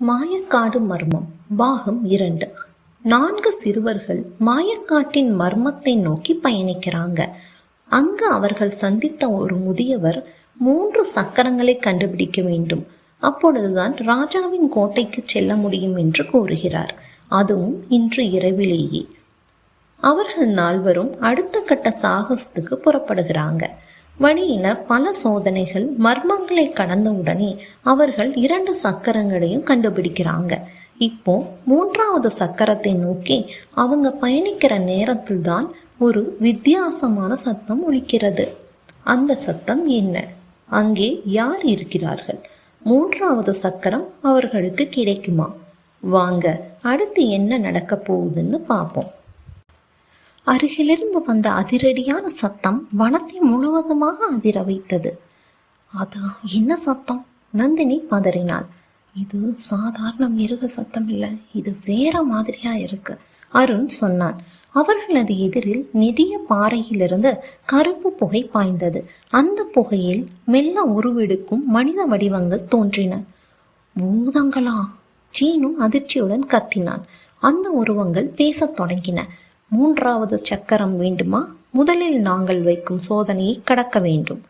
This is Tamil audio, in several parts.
மாயக்காடு மர்மம் பாகம் இரண்டு. நான்கு சிறுவர்கள் மாயக்காட்டின் மர்மத்தை நோக்கி பயணிக்கிறாங்க. அங்கு அவர்கள் சந்தித்த ஒரு முதியவர் மூன்று சக்கரங்களை கண்டுபிடிக்க வேண்டும். அப்பொழுதுதான் ராஜாவின் கோட்டைக்கு செல்ல முடியும் என்று கூறுகிறார். அதுவும் இன்று இரவிலேயே. அவர்கள் நால்வரும் அடுத்த கட்ட சாகசத்துக்கு புறப்படுகிறாங்க. வழியில பல சோதனைகள் மர்மங்களை கடந்த உடனே அவர்கள் இரண்டு சக்கரங்களையும் கண்டுபிடிக்கிறாங்க. இப்போ மூன்றாவது சக்கரத்தை நோக்கி அவங்க பயணிக்கிற நேரத்தில் தான் ஒரு வித்தியாசமான சத்தம் ஒலிக்கிறது. அந்த சத்தம் என்ன? அங்கே யார் இருக்கிறார்கள்? மூன்றாவது சக்கரம் அவர்களுக்கு கிடைக்குமா? வாங்க அடுத்து என்ன நடக்கப் போகுதுன்னு பார்ப்போம். அருகிலிருந்து வந்த அதிரடியான சத்தம் வனத்தை முழுவதுமாக அதிர வைத்தது. அது என்ன சத்தம்? நந்தினி பதறினாள். இது சாதாரண மிருக சத்தம் இல்லை. இது வேற மாதிரியா இருக்கு அருண் சொன்னான். அவர்களது எதிரில் நெடிய பாறையிலிருந்து கருப்பு புகை பாய்ந்தது. அந்த புகையில் மெல்ல உருவெடுக்கும் மனித வடிவங்கள் தோன்றின. பூதங்களா? சீனும் அதிர்ச்சியுடன் கத்தினான். அந்த உருவங்கள் பேசத் தொடங்கின. மூன்றாவது சக்கரம் வேண்டுமா? முதலில் நாங்கள் வைக்கும் சோதனையை கடக்க வேண்டும்.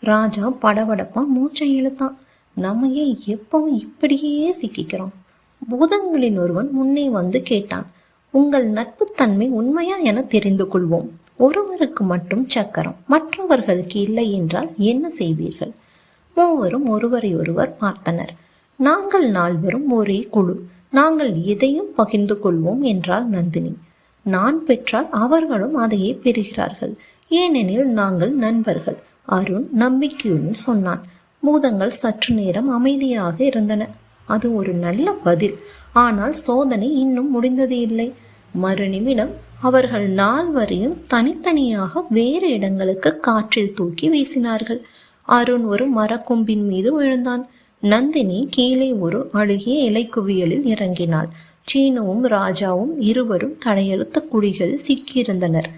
ராஜா படபடப்பா மூச்சை இழுத்தான். நம்ம ஏன் எப்பவும் இப்படியே சிக்கிக்கிறோம். பூதங்களின் ஒருவன் முன்னே வந்து கேட்டான் உங்கள் நட்புத்தன்மை உண்மையா என தெரிந்து கொள்வோம். ஒருவருக்கு மட்டும் சக்கரம் மற்றவர்களுக்கு இல்லை என்றால் என்ன செய்வீர்கள்? மூவரும் ஒருவரை ஒருவர் பார்த்தனர். நாங்கள் நால்வரும் ஒரே குழு. நாங்கள் எதையும் பகிர்ந்து கொள்வோம் என்றாள் நந்தினி. நான் பெற்றால் அவர்களும் அதையே பெறுகிறார்கள். ஏனெனில் நாங்கள் நண்பர்கள். அருண் நம்பிக்கையுடன் சொன்னான். பூதங்கள் சற்று நேரம் அமைதியாக இருந்தன. அது ஒரு நல்ல பதில். ஆனால் சோதனை இன்னும் முடிந்தது இல்லை. மறுநிமிடம் அவர்கள் நால்வரையும் தனித்தனியாக வேறு இடங்களுக்கு காற்றில் தூக்கி வீசினார்கள். அருண் ஒரு மரக்கொம்பின் மீது விழுந்தான். நந்தினி கீழே ஒரு அழுகிய இலைக்குவியலில் இறங்கினாள். சீனவும் ராஜாவும் இருவரும் தலையெழுத்த குழிகள் சிக்கியிருந்தனர்.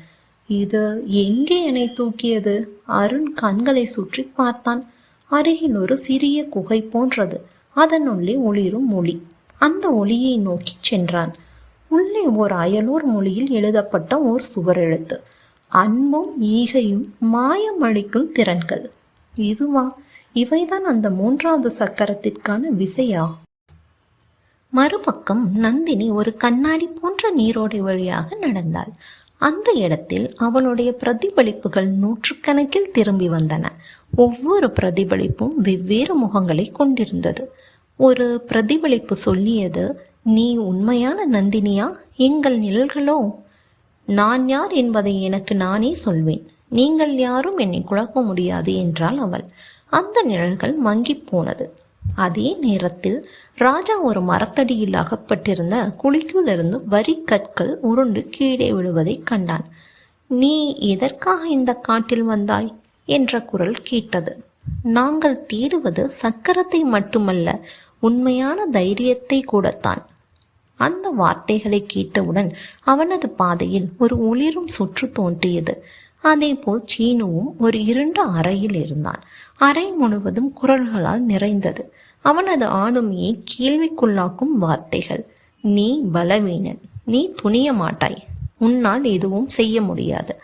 இது எங்கே என்னை தூக்கியது? அருண் கண்களை சுற்றி பார்த்தான். அருகில் ஒரு சிறிய குகை போன்றது. அதனுள்ளே ஒளிரும் மொழி அந்த ஒளியை நோக்கி சென்றான். உள்ளே ஓர் அயலூர் மொழியில் எழுதப்பட்ட ஓர் சுவரெழுத்து அன்பும் ஈகையும் மாயமளிக்கும் திறன்கள். இதுவா? இவைதான் அந்த மூன்றாவது சக்கரத்திற்கான விசையா? மறுபக்கம் நந்தினி ஒரு கண்ணாடி போன்ற நீரோடை வழியாக நடந்தாள். அந்த இடத்தில் அவளுடைய பிரதிபலிப்புகள் நூற்றுக்கணக்கில் திரும்பி வந்தன. ஒவ்வொரு பிரதிபலிப்பும் வெவ்வேறு முகங்களை கொண்டிருந்தது. ஒரு பிரதிபலிப்பு சொல்லியது நீ உண்மையான நந்தினியா? எங்கள் நிழல்களோ? நான் யார் என்பதை எனக்கு நானே சொல்வேன். நீங்கள் யாரும் என்னை குழப்ப முடியாது என்றாள் அவள். அந்த நிழல்கள் மங்கிப் போனது. அதே நேரத்தில் ராஜா ஒரு மரத்தடியில் அகப்பட்டிருந்த குழிக்குள்ளிருந்து வரி கற்கள் உருண்டு கீழே விழுவதை கண்டான். நீ எதற்காக இந்த காட்டில் வந்தாய்? என்ற குரல் கேட்டது. நாங்கள் தேடுவது சக்கரத்தை மட்டுமல்ல உண்மையான தைரியத்தை கூடத்தான். அந்த வார்த்தைகளை கேட்டவுடன் அவனது பாதையில் ஒரு ஒளிரும் சுற்று தோன்றியது. அதேபோல் சீனுவும் ஒரு இருண்ட அறையில் இருந்தான். அறை முழுவதும் குரல்களால் நிறைந்தது. அவனது ஆளுமையை கேள்விக்குள்ளாக்கும் வார்த்தைகள் நீ பலவீனன் நீ துணிய மாட்டாய் உன்னால் எதுவும் செய்ய முடியாது.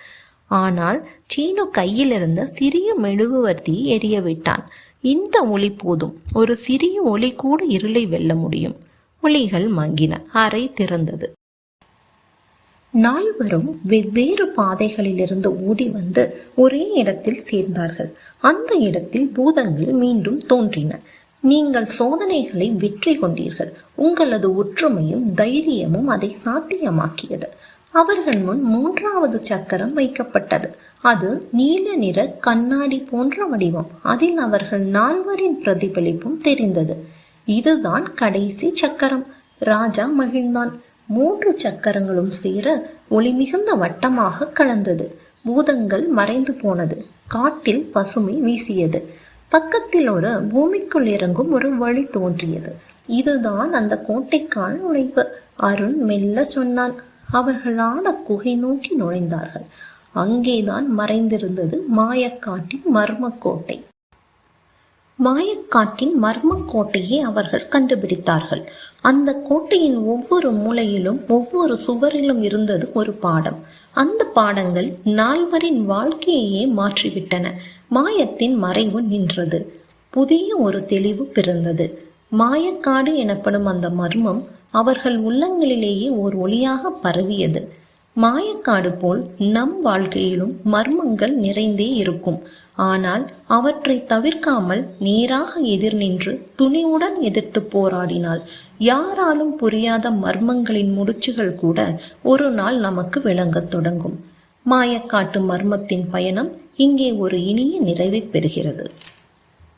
ஆனால் சீனு கையிலிருந்த சிறிய மெழுகுவர்த்தியை எரிய விட்டான். இந்த ஒளி போதும் ஒரு சிறிய ஒளி கூட இருளை வெல்ல முடியும். ஒளிகள் மங்கின. அறை திறந்தது. நால்வரும் வெவ்வேறு பாதைகளிலிருந்து ஓடி வந்து ஒரே இடத்தில் சேர்ந்தார்கள். அந்த இடத்தில் பூதங்கள் மீண்டும் தோன்றின. நீங்கள் சோதனைகளை வெற்றி கொண்டீர்கள். உங்களது ஒற்றுமையும் தைரியமும் அதை சாத்தியமாக்கியது. அவர்கள் முன் மூன்றாவது சக்கரம் வைக்கப்பட்டது. அது நீல நிற கண்ணாடி போன்ற வடிவம். அதில் அவர்கள் நால்வரின் பிரதிபலிப்பும் தெரிந்தது. இதுதான் கடைசி சக்கரம். ராஜா மகிழ்ந்தான். மூன்று சக்கரங்களும் சேர ஒளி மிகுந்த வட்டமாக கலந்தது. பூதங்கள் மறைந்து போனது. காட்டில் பசுமை வீசியது. பக்கத்தில் ஒரு பூமிக்குள் இறங்கும் ஒரு வழி தோன்றியது. இதுதான் அந்த கோட்டைக்கான நுழைவு. அருண் மெல்ல சொன்னான். அவர்களான குகை நோக்கி நுழைந்தார்கள். அங்கேதான் மறைந்திருந்தது மாயக்காட்டின் மர்ம கோட்டை. மாயக்காட்டின் மர்ம கோட்டையை அவர்கள் கண்டுபிடித்தார்கள். அந்த கோட்டையின் ஒவ்வொரு மூலையிலும் ஒவ்வொரு சுவரிலும் இருந்தது ஒரு பாடம். அந்த பாடங்கள் நால்வரின் வாழ்க்கையையே மாற்றிவிட்டன. மாயத்தின் மறைவு நின்றது. புதிய ஒரு தெளிவு பிறந்தது. மாயக்காடு எனப்படும் அந்த மர்மம் அவர்கள் உள்ளங்களிலேயே ஓர் ஒளியாக பரவியது. மாயக்காடு போல் நம் வாழ்க்கையிலும் மர்மங்கள் நிறைந்தே இருக்கும். ஆனால் அவற்றை தவிர்க்காமல் நேராக எதிர் நின்று துணிவுடன் எதிர்த்து போராடினால் யாராலும் புரியாத மர்மங்களின் முடிச்சுகள் கூட ஒரு நாள் நமக்கு விளங்கத் தொடங்கும். மாயக்காட்டு மர்மத்தின் பயணம் இங்கே ஒரு இனிய நிறைவை பெறுகிறது.